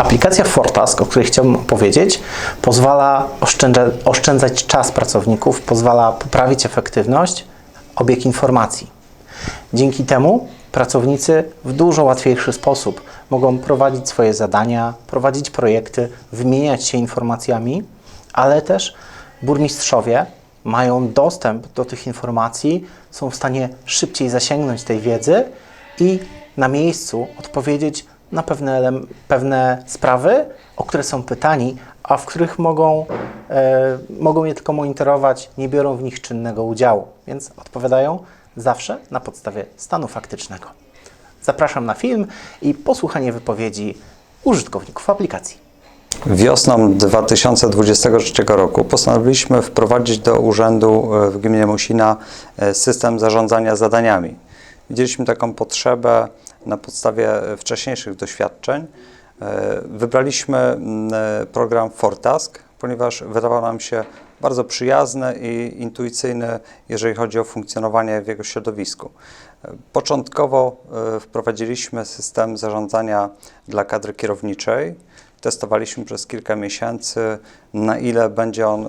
Aplikacja Fortask, o której chciałbym opowiedzieć, pozwala oszczędza- oszczędzać czas pracowników, pozwala poprawić efektywność, obieg informacji. Dzięki temu pracownicy w dużo łatwiejszy sposób mogą prowadzić swoje zadania, prowadzić projekty, wymieniać się informacjami, ale też burmistrzowie mają dostęp do tych informacji, są w stanie szybciej zasięgnąć tej wiedzy i na miejscu odpowiedzieć na pewne, pewne sprawy, o które są pytani, a w których mogą, e, mogą je tylko monitorować, nie biorą w nich czynnego udziału, więc odpowiadają zawsze na podstawie stanu faktycznego. Zapraszam na film i posłuchanie wypowiedzi użytkowników aplikacji. Wiosną 2023 roku postanowiliśmy wprowadzić do urzędu e, w gminie Musina e, system zarządzania zadaniami. Widzieliśmy taką potrzebę na podstawie e, wcześniejszych doświadczeń. E, Wybraliśmy mm, e, program Fortask, ponieważ wydawał nam się bardzo przyjazny i intuicyjny, jeżeli chodzi o funkcjonowanie w jego środowisku. Początkowo wprowadziliśmy system zarządzania dla kadry kierowniczej. Testowaliśmy przez kilka miesięcy, na ile będzie on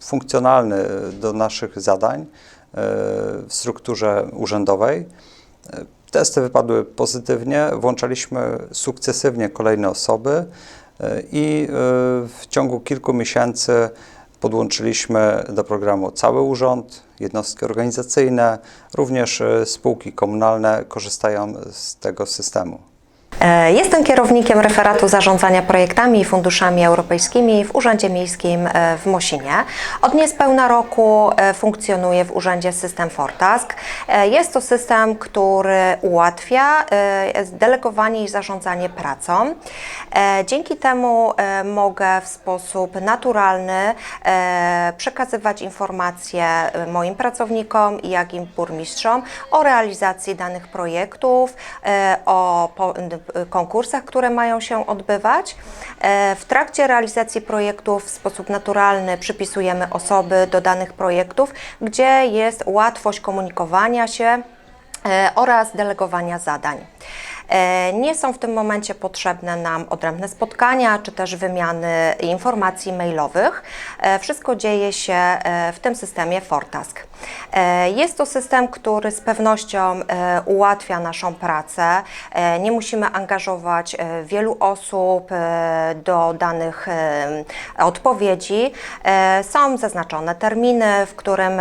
funkcjonalny do naszych zadań w strukturze urzędowej. Testy wypadły pozytywnie, włączaliśmy sukcesywnie kolejne osoby e, i e, w ciągu kilku miesięcy podłączyliśmy do programu cały urząd, jednostki organizacyjne, również e, spółki komunalne korzystają z tego systemu. E, Jestem kierownikiem referatu zarządzania projektami i funduszami europejskimi w Urzędzie Miejskim e, w Mosinie. Od niespełna roku e, funkcjonuje w urzędzie system Fortask. Jest to system, który ułatwia delegowanie i zarządzanie pracą. Dzięki temu mogę w sposób naturalny przekazywać informacje moim pracownikom, jak i burmistrzom o realizacji danych projektów, o konkursach, które mają się odbywać. E, W trakcie realizacji projektów w sposób naturalny przypisujemy osoby do danych projektów, gdzie jest łatwość komunikowania się e, oraz delegowania zadań. E, Nie są w tym momencie potrzebne nam odrębne spotkania czy też wymiany informacji mailowych. Wszystko dzieje się w tym systemie Fortask. E, Jest to system, który z pewnością e, ułatwia naszą pracę. E, Nie musimy angażować wielu osób do danych odpowiedzi. Są zaznaczone terminy, w którym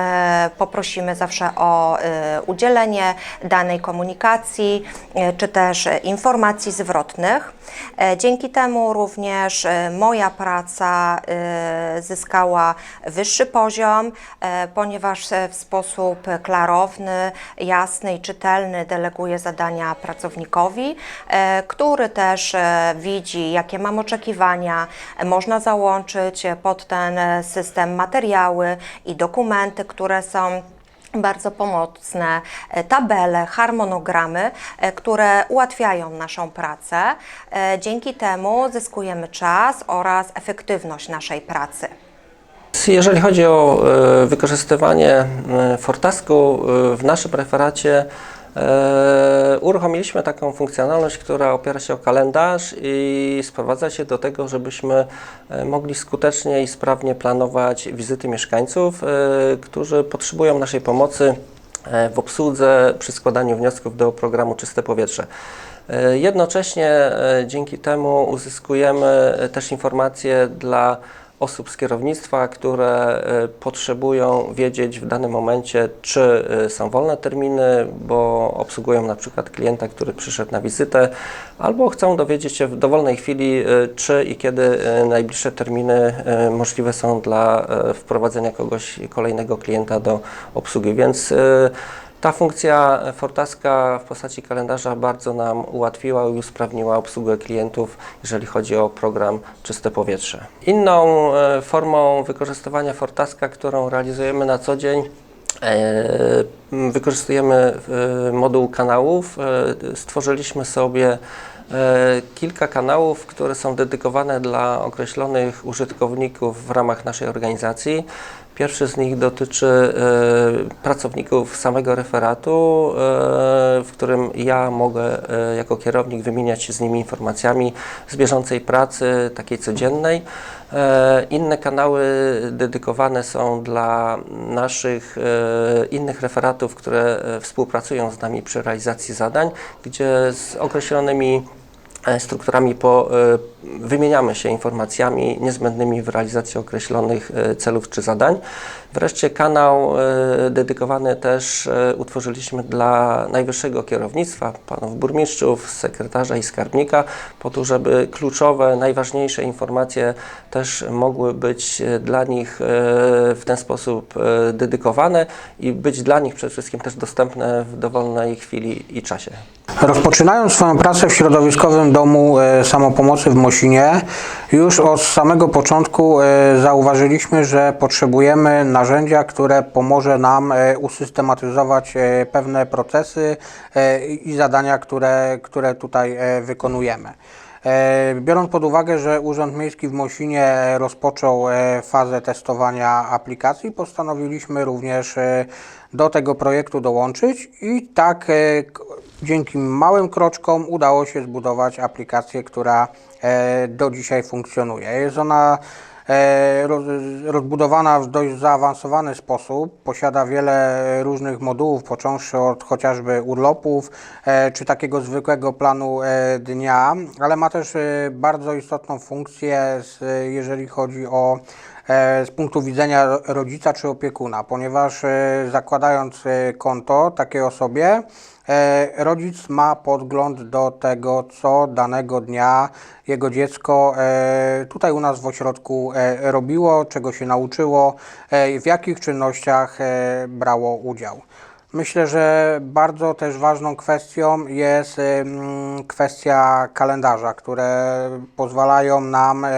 poprosimy zawsze o udzielenie danej komunikacji czy też informacji zwrotnych. Dzięki temu również moja praca zyskała wyższy poziom, ponieważ w sposób klarowny, jasny i czytelny deleguję zadania pracownikowi, e, który też e, widzi, jakie mam oczekiwania. E, Można załączyć pod ten system materiały i dokumenty, które są bardzo pomocne tabele, harmonogramy, które ułatwiają naszą pracę. Dzięki temu zyskujemy czas oraz efektywność naszej pracy. Jeżeli chodzi o e, wykorzystywanie e, Fortasku e, w naszym referacie, e, uruchomiliśmy taką funkcjonalność, która opiera się o kalendarz i sprowadza się do tego, żebyśmy mogli skutecznie i sprawnie planować wizyty mieszkańców, którzy potrzebują naszej pomocy w obsłudze przy składaniu wniosków do programu Czyste Powietrze. Jednocześnie dzięki temu uzyskujemy też informacje dla osób z kierownictwa, które e, potrzebują wiedzieć w danym momencie, czy e, są wolne terminy, bo obsługują na przykład klienta, który przyszedł na wizytę, albo chcą dowiedzieć się w dowolnej chwili, e, czy i kiedy najbliższe terminy możliwe są dla wprowadzenia kogoś, kolejnego klienta do obsługi. Więc ta funkcja Fortaska w postaci kalendarza bardzo nam ułatwiła i usprawniła obsługę klientów, jeżeli chodzi o program Czyste Powietrze. Inną e, formą wykorzystywania Fortaska, którą realizujemy na co dzień, e, wykorzystujemy e, moduł kanałów. Stworzyliśmy sobie kilka kanałów, które są dedykowane dla określonych użytkowników w ramach naszej organizacji. Pierwszy z nich dotyczy e, pracowników samego referatu, e, w którym ja mogę e, jako kierownik wymieniać się z nimi informacjami z bieżącej pracy, takiej codziennej. Inne kanały dedykowane są dla naszych innych referatów, które współpracują z nami przy realizacji zadań, gdzie z określonymi strukturami po, e, wymieniamy się informacjami niezbędnymi w realizacji określonych e, celów czy zadań. Wreszcie kanał e, dedykowany też e, utworzyliśmy dla najwyższego kierownictwa, panów burmistrzów, sekretarza i skarbnika, po to, żeby kluczowe, najważniejsze informacje też mogły być e, dla nich e, w ten sposób e, dedykowane i być dla nich przede wszystkim też dostępne w dowolnej chwili i czasie. Rozpoczynając swoją pracę w środowiskowym domu e, samopomocy w Mosinie, już od samego początku e, zauważyliśmy, że potrzebujemy narzędzia, które pomoże nam e, usystematyzować pewne procesy i zadania, które, które tutaj wykonujemy. Biorąc pod uwagę, że Urząd Miejski w Mosinie rozpoczął fazę testowania aplikacji, postanowiliśmy również do tego projektu dołączyć i tak e, dzięki małym kroczkom udało się zbudować aplikację, która e, do dzisiaj funkcjonuje. Jest ona e, roz- rozbudowana w dość zaawansowany sposób. Posiada wiele różnych modułów, począwszy od chociażby urlopów, czy takiego zwykłego planu dnia, ale ma też bardzo istotną funkcję, jeżeli chodzi o z punktu widzenia ro- rodzica czy opiekuna, ponieważ e, zakładając e, konto takiej osobie, e, rodzic ma podgląd do tego, co danego dnia jego dziecko e, tutaj u nas w ośrodku e, robiło, czego się nauczyło, e, w jakich czynnościach e, brało udział. Myślę, że bardzo też ważną kwestią jest kwestia kalendarza, które pozwalają nam e,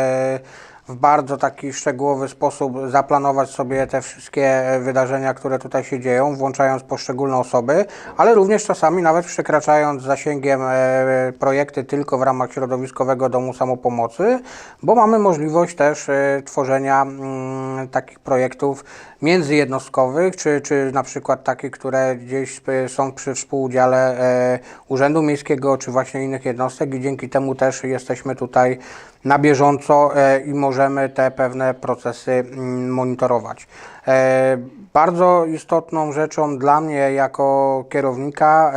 w bardzo taki szczegółowy sposób zaplanować sobie te wszystkie wydarzenia, które tutaj się dzieją, włączając poszczególne osoby, ale również czasami nawet przekraczając zasięgiem e, projekty tylko w ramach środowiskowego domu samopomocy, bo mamy możliwość też e, tworzenia mm, takich projektów międzyjednostkowych, czy, czy na przykład takich, które gdzieś są przy współudziale e, Urzędu Miejskiego, czy właśnie innych jednostek i dzięki temu też jesteśmy tutaj na bieżąco e, i możemy te pewne procesy mm, monitorować. E, Bardzo istotną rzeczą dla mnie jako kierownika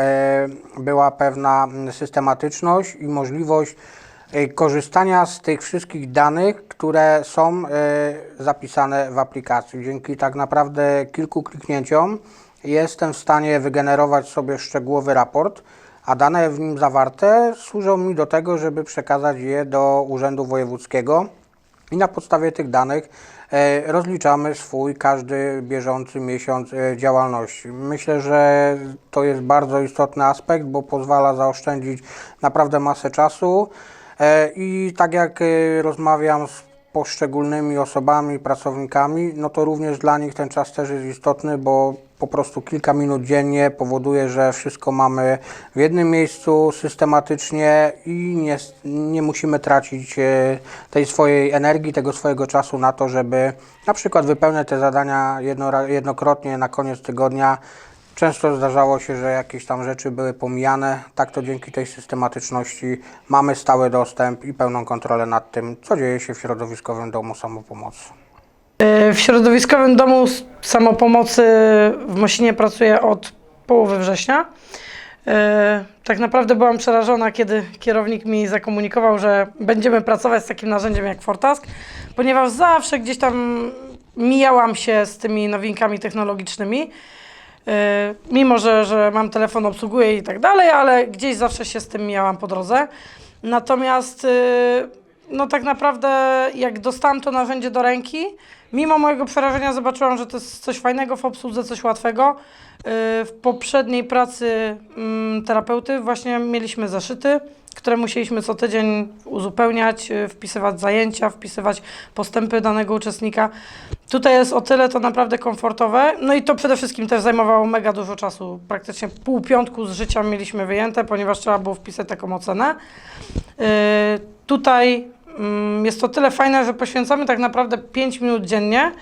była pewna mm, systematyczność i możliwość korzystania z tych wszystkich danych, które są e, zapisane w aplikacji. Dzięki tak naprawdę kilku kliknięciom jestem w stanie wygenerować sobie szczegółowy raport, a dane w nim zawarte służą mi do tego, żeby przekazać je do Urzędu Wojewódzkiego i na podstawie tych danych e, rozliczamy swój każdy bieżący miesiąc działalności. Myślę, że to jest bardzo istotny aspekt, bo pozwala zaoszczędzić naprawdę masę czasu i tak jak e, rozmawiam z poszczególnymi osobami, pracownikami, no to również dla nich ten czas też jest istotny, bo po prostu kilka minut dziennie powoduje, że wszystko mamy w jednym miejscu systematycznie i nie, nie musimy tracić e, tej swojej energii, tego swojego czasu na to, żeby na przykład wypełniać te zadania jedno, jednokrotnie na koniec tygodnia. Często zdarzało się, że jakieś tam rzeczy były pomijane. Tak to dzięki tej systematyczności mamy stały dostęp i pełną kontrolę nad tym, co dzieje się w środowiskowym domu samopomocy. E, W środowiskowym domu samopomocy w Mosinie pracuję od połowy września. E, Tak naprawdę byłam przerażona, kiedy kierownik mi zakomunikował, że będziemy pracować z takim narzędziem jak Fortask, ponieważ zawsze gdzieś tam mijałam się z tymi nowinkami technologicznymi. E, Mimo, że, że mam telefon, obsługuję i tak dalej, ale gdzieś zawsze się z tym mijałam po drodze. Natomiast e, no tak naprawdę jak dostałam to narzędzie do ręki, mimo mojego przerażenia zobaczyłam, że to jest coś fajnego w obsłudze, coś łatwego w poprzedniej pracy mm, terapeuty właśnie mieliśmy zeszyty, które musieliśmy co tydzień uzupełniać, y, wpisywać zajęcia, wpisywać postępy danego uczestnika. Tutaj jest o tyle to naprawdę komfortowe. No i to przede wszystkim też zajmowało mega dużo czasu. Praktycznie pół piątku z życia mieliśmy wyjęte, ponieważ trzeba było wpisać taką ocenę. Y, Tutaj mm, jest to tyle fajne, że poświęcamy tak naprawdę 5 minut dziennie,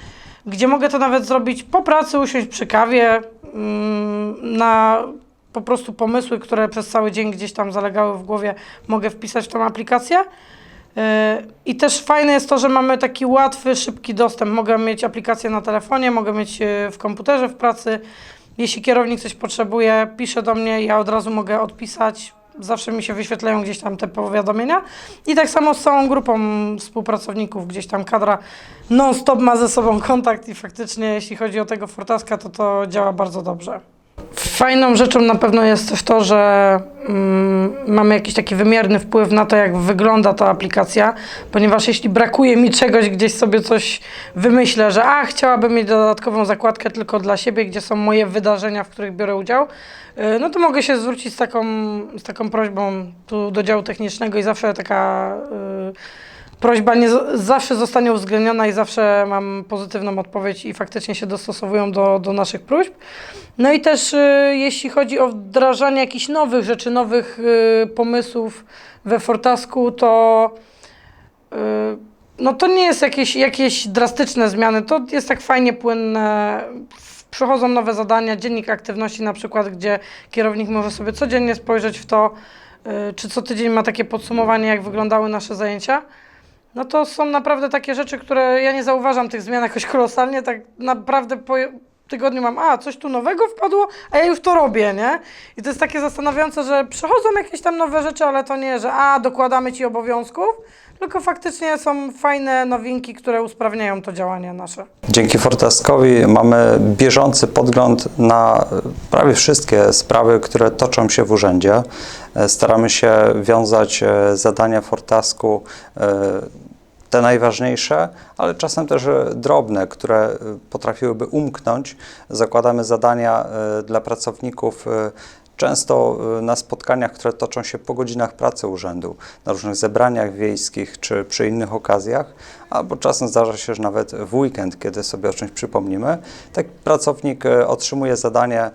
gdzie mogę to nawet zrobić po pracy, usiąść przy kawie, mm, na po prostu pomysły, które przez cały dzień gdzieś tam zalegały w głowie, mogę wpisać w tą aplikację. Yy, I też fajne jest to, że mamy taki łatwy, szybki dostęp. Mogę mieć aplikację na telefonie, mogę mieć yy, w komputerze w pracy. Jeśli kierownik coś potrzebuje, pisze do mnie, ja od razu mogę odpisać. Zawsze mi się wyświetlają gdzieś tam te powiadomienia. I tak samo z całą grupą współpracowników, gdzieś tam kadra non-stop ma ze sobą kontakt i faktycznie jeśli chodzi o tego Fortaska, to to działa bardzo dobrze. Fajną rzeczą na pewno jest też to, że mm, mamy jakiś taki wymierny wpływ na to, jak wygląda ta aplikacja, ponieważ jeśli brakuje mi czegoś, gdzieś sobie coś wymyślę, że a, chciałabym mieć dodatkową zakładkę tylko dla siebie, gdzie są moje wydarzenia, w których biorę udział, y, no to mogę się zwrócić z taką, z taką prośbą tu do działu technicznego i zawsze taka y, prośba nie, zawsze zostanie uwzględniona i zawsze mam pozytywną odpowiedź i faktycznie się dostosowują do, do naszych próśb. No i też y, jeśli chodzi o wdrażanie jakichś nowych rzeczy, nowych y, pomysłów we Fortasku, to y, no to nie jest jakieś, jakieś drastyczne zmiany, to jest tak fajnie płynne. Przychodzą nowe zadania, dziennik aktywności na przykład, gdzie kierownik może sobie codziennie spojrzeć w to, czy co tydzień ma takie podsumowanie, jak wyglądały nasze zajęcia. No to są naprawdę takie rzeczy, które ja nie zauważam tych zmian jakoś kolosalnie, tak naprawdę po tygodniu mam, a coś tu nowego wpadło, a ja już to robię, nie? I to jest takie zastanawiające, że przychodzą jakieś tam nowe rzeczy, ale to nie, że a dokładamy ci obowiązków, tylko faktycznie są fajne nowinki, które usprawniają to działanie nasze. Dzięki Fortaskowi mamy bieżący podgląd na prawie wszystkie sprawy, które toczą się w urzędzie. E, Staramy się wiązać e, zadania Fortasku, e, te najważniejsze, ale czasem też e, drobne, które e, potrafiłyby umknąć. Zakładamy zadania e, dla pracowników Często na spotkaniach, które toczą się po godzinach pracy urzędu, na różnych zebraniach wiejskich czy przy innych okazjach, albo czasem zdarza się, że nawet w weekend, kiedy sobie o czymś przypomnimy, tak pracownik otrzymuje zadanie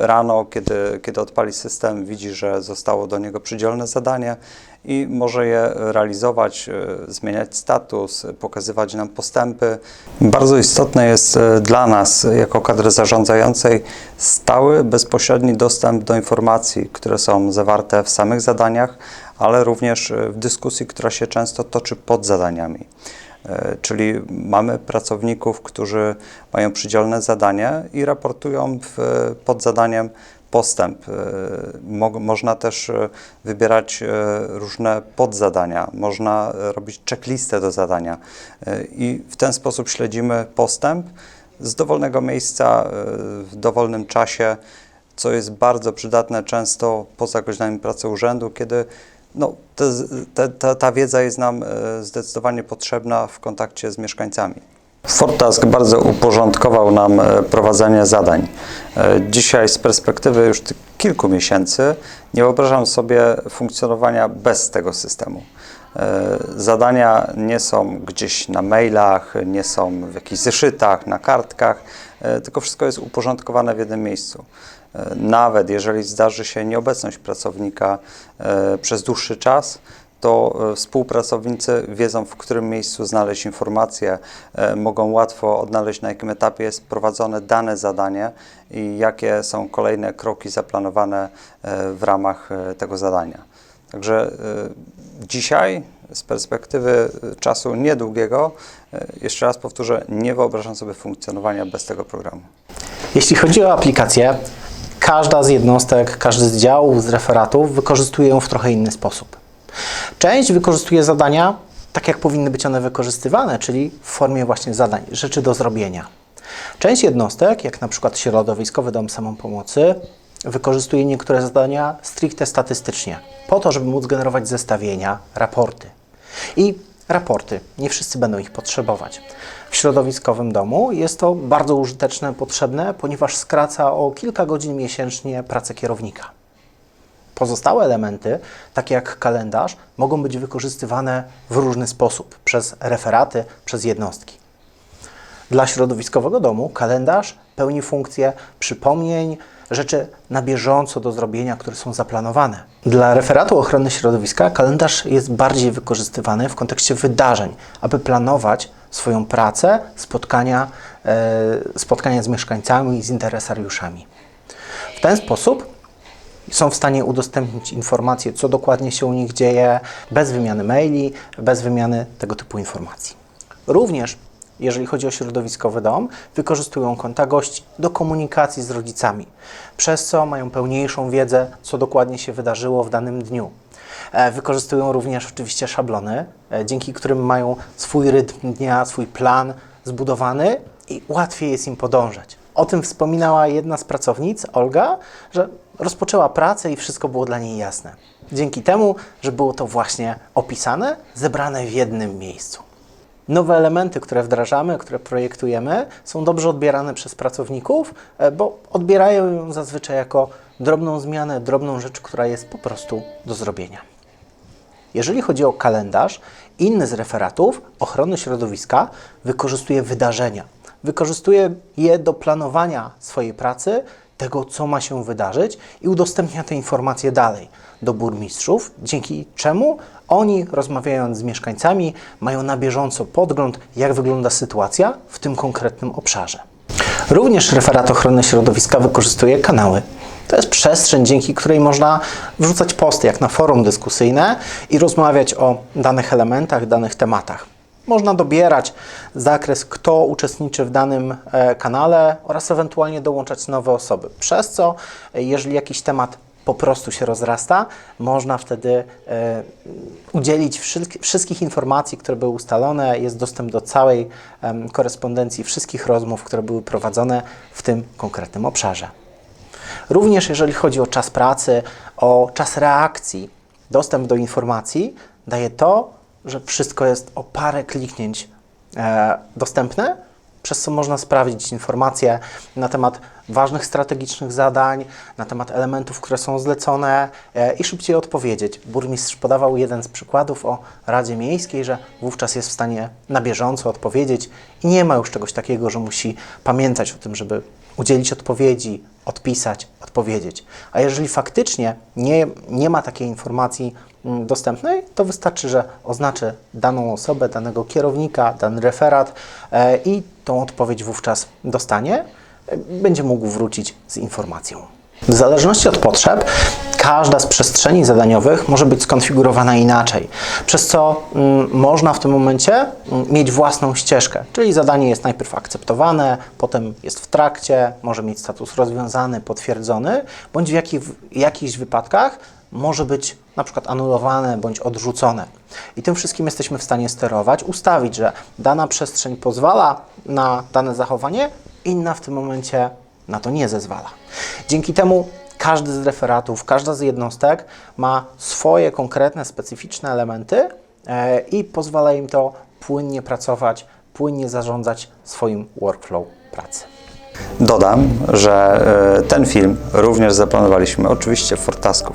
rano, kiedy, kiedy odpali system, widzi, że zostało do niego przydzielone zadanie i może je realizować, y, zmieniać status, pokazywać nam postępy. Bardzo istotne jest y, dla nas, jako kadry zarządzającej, stały, bezpośredni dostęp do informacji, które są zawarte w samych zadaniach, ale również y, w dyskusji, która się często toczy pod zadaniami. E, Czyli mamy pracowników, którzy mają przydzielone zadanie i raportują pod zadaniem postęp. E, Mo, można też e, wybierać e, różne podzadania, można robić checklistę do zadania i w ten sposób śledzimy postęp z dowolnego miejsca, w dowolnym czasie, co jest bardzo przydatne często poza godzinami pracy urzędu, kiedy no, te, te, ta, ta wiedza jest nam zdecydowanie potrzebna w kontakcie z mieszkańcami. Fortask bardzo uporządkował nam e, prowadzenie zadań. E, Dzisiaj z perspektywy już kilku miesięcy nie wyobrażam sobie funkcjonowania bez tego systemu. E, Zadania nie są gdzieś na mailach, nie są w jakichś zeszytach, na kartkach, tylko wszystko jest uporządkowane w jednym miejscu. Nawet jeżeli zdarzy się nieobecność pracownika przez dłuższy czas, to e, współpracownicy wiedzą, w którym miejscu znaleźć informacje, e, mogą łatwo odnaleźć, na jakim etapie jest prowadzone dane zadanie i jakie są kolejne kroki zaplanowane e, w ramach tego zadania. Także dzisiaj, z perspektywy czasu niedługiego, jeszcze raz powtórzę, nie wyobrażam sobie funkcjonowania bez tego programu. Jeśli chodzi o aplikację, każda z jednostek, każdy z działów, z referatów wykorzystuje ją w trochę inny sposób. Część wykorzystuje zadania tak, jak powinny być one wykorzystywane, czyli w formie właśnie zadań, rzeczy do zrobienia. Część jednostek, jak na przykład Środowiskowy Dom Samopomocy, wykorzystuje niektóre zadania stricte statystycznie, po to, żeby móc generować zestawienia, raporty. I raporty. Nie wszyscy będą ich potrzebować. W środowiskowym domu jest to bardzo użyteczne, potrzebne, ponieważ skraca o kilka godzin miesięcznie pracę kierownika. Pozostałe elementy, takie jak kalendarz, mogą być wykorzystywane w różny sposób przez referaty, przez jednostki. Dla środowiskowego domu kalendarz pełni funkcję przypomnień, rzeczy na bieżąco do zrobienia, które są zaplanowane. Dla referatu ochrony środowiska kalendarz jest bardziej wykorzystywany w kontekście wydarzeń, aby planować swoją pracę, spotkania, e, spotkania z mieszkańcami z interesariuszami. W ten sposób są w stanie udostępnić informacje, co dokładnie się u nich dzieje, bez wymiany maili, bez wymiany tego typu informacji. Również, jeżeli chodzi o środowiskowy dom, wykorzystują konta gości do komunikacji z rodzicami, przez co mają pełniejszą wiedzę, co dokładnie się wydarzyło w danym dniu. E, Wykorzystują również oczywiście szablony, e, dzięki którym mają swój rytm dnia, swój plan zbudowany i łatwiej jest im podążać. O tym wspominała jedna z pracownic, Olga, że rozpoczęła pracę i wszystko było dla niej jasne. Dzięki temu, że było to właśnie opisane, zebrane w jednym miejscu. Nowe elementy, które wdrażamy, które projektujemy, są dobrze odbierane przez pracowników, e, bo odbierają ją zazwyczaj jako drobną zmianę, drobną rzecz, która jest po prostu do zrobienia. Jeżeli chodzi o kalendarz, inny z referatów ochrony środowiska wykorzystuje wydarzenia. Wykorzystuje je do planowania swojej pracy, tego, co ma się wydarzyć i udostępnia te informacje dalej do burmistrzów, dzięki czemu oni, rozmawiając z mieszkańcami, mają na bieżąco podgląd, jak wygląda sytuacja w tym konkretnym obszarze. Również referat ochrony środowiska wykorzystuje kanały. To jest przestrzeń, dzięki której można wrzucać posty, jak na forum dyskusyjne i rozmawiać o danych elementach, danych tematach. Można dobierać zakres, kto uczestniczy w danym e, kanale oraz ewentualnie dołączać nowe osoby. Przez co, e, jeżeli jakiś temat po prostu się rozrasta, można wtedy e, udzielić wszystkich informacji, które były ustalone. Jest dostęp do całej korespondencji, wszystkich rozmów, które były prowadzone w tym konkretnym obszarze. Również jeżeli chodzi o czas pracy, o czas reakcji, dostęp do informacji daje to, że wszystko jest o parę kliknięć e, dostępne, przez co można sprawdzić informacje na temat ważnych strategicznych zadań, na temat elementów, które są zlecone e, i szybciej odpowiedzieć. Burmistrz podawał jeden z przykładów o Radzie Miejskiej, że wówczas jest w stanie na bieżąco odpowiedzieć i nie ma już czegoś takiego, że musi pamiętać o tym, żeby udzielić odpowiedzi, odpisać, odpowiedzieć. A jeżeli faktycznie nie, nie ma takiej informacji mm, dostępnej, to wystarczy, że oznaczy daną osobę, danego kierownika, dany referat e, i tą odpowiedź wówczas dostanie. E, Będzie mógł wrócić z informacją. W zależności od potrzeb, każda z przestrzeni zadaniowych może być skonfigurowana inaczej, przez co mm, można w tym momencie mm, mieć własną ścieżkę, czyli zadanie jest najpierw akceptowane, potem jest w trakcie, może mieć status rozwiązany, potwierdzony, bądź w w jakichś wypadkach może być na przykład anulowane bądź odrzucone. I tym wszystkim jesteśmy w stanie sterować, ustawić, że dana przestrzeń pozwala na dane zachowanie, inna w tym momencie na to nie zezwala. Dzięki temu każdy z referatów, każda z jednostek ma swoje konkretne, specyficzne elementy e, i pozwala im to płynnie pracować, płynnie zarządzać swoim workflow pracy. Dodam, że e, ten film również zaplanowaliśmy oczywiście w Fortasku.